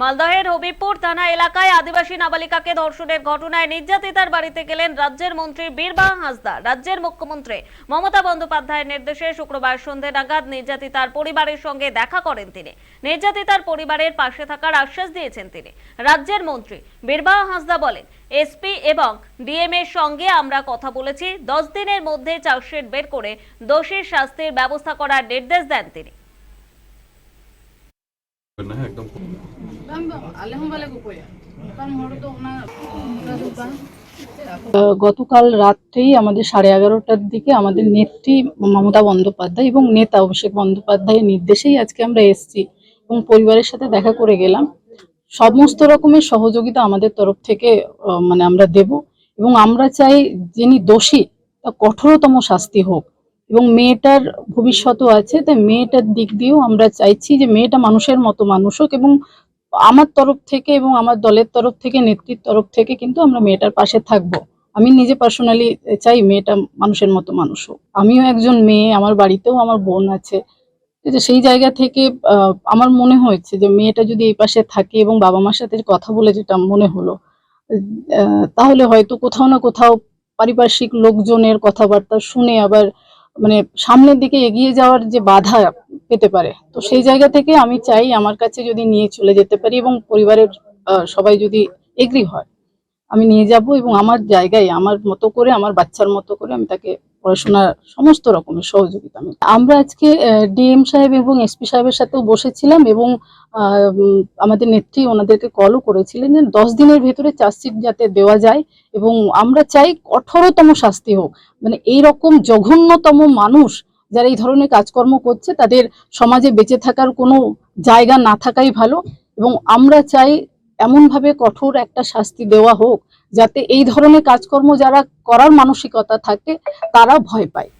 মালদহের হবিবপুর থানা এলাকায় আদিবাসী নাবালিকাকে ধর্ষণের ঘটনায় নির্যাতিতার বাড়িতে গেলেন রাজ্যের মন্ত্রী বীরবাহ হাসদা রাজ্যের মুখ্যমন্ত্রী মমতা বন্দ্যোপাধ্যায়ের নির্দেশে শুক্রবার সন্ধে নাগাদ নির্যাতিতার পরিবারের সঙ্গে দেখা করেন তিনি। নির্যাতিতার পরিবারের পাশে থাকার আশ্বাস দিয়েছেন তিনি। রাজ্যের মন্ত্রী বীরবাহ হাসদা বলেন এসপি এবং ডিএম এর সঙ্গে আমরা কথা বলেছি। দশ দিনের মধ্যে চার্জশিট বের করে দোষীর শাস্তির ব্যবস্থা করার নির্দেশ দেন তিনি। গতকাল রাত্রেই আমাদের সাড়ে এগারোটার দিকে আমাদের নেত্রী মমতা বন্দ্যোপাধ্যায় এবং নেতা অভিষেক বন্দ্যোপাধ্যায়ের নির্দেশেই আজকে আমরা এসেছি এবং পরিবারের সাথে দেখা করে গেলাম। সমস্ত রকমের সহযোগিতা আমাদের তরফ থেকে মানে আমরা দেব এবং আমরা চাই যিনি দোষী তা কঠোরতম শাস্তি হোক। এবং মেয়েটার ভবিষ্যৎও আছে, তাই মেয়েটার দিক দিয়েও আমরা চাইছি যে মেয়েটা মানুষের মতো মানুষ হোক এবং আমার তরফ থেকে এবং আমার দলের তরফ থেকে, নেত্রীর তরফ থেকে কিন্তু আমরা মেয়েটার পাশে থাকব। আমি নিজে পার্সোনালি চাই মেয়েটা মানুষের মতো মানুষ হোক। আমিও একজন মেয়ে, আমার বাড়িতেও আমার বোন আছে। সেই জায়গা থেকে আমার মনে হয়েছে যে মেয়েটা যদি এই পাশে থাকে এবং বাবা মার সাথে কথা বলে যেটা মনে হলো তাহলে হয়তো কোথাও না কোথাও পারিপার্শ্বিক লোকজনের কথাবার্তা শুনে আবার মানে সামনের দিকে এগিয়ে যাওয়ার যে বাধা পেতে পারে। তো সেই জায়গা থেকে আমি চাই আমার কাছে যদি নিয়ে চলে যেতে পারি এবং পরিবারের সবাই যদি এগ্রি হয়। আমি নিয়ে যাব এবং আমার জায়গায়, আমার মতো করে, আমার বাচ্চার মতো করে আমি তাকে পড়াশোনার সমস্ত রকমের সহযোগিতা আমি আমরা আজকে ডিএম সাহেব এবং এসপি সাহেবের সাথেও বসেছিলাম এবং আমাদের নেত্রী ওনাদেরকে কলও করেছিলেন যে দশ দিনের ভেতরে চার্জশিট যাতে দেওয়া যায় এবং আমরা চাই কঠোরতম শাস্তি হোক। মানে এই রকম জঘন্যতম মানুষ যারা এই ধরনের কাজকর্ম করছে, তাদের সমাজে বেঁচে থাকার কোনো জায়গা না থাকাই ভালো এবং আমরা চাই এমনভাবে কঠোর একটা শাস্তি দেওয়া হোক, যাতে এই ধরনের কাজকর্ম যারা করার মানসিকতা থাকে, তারা ভয় পায়।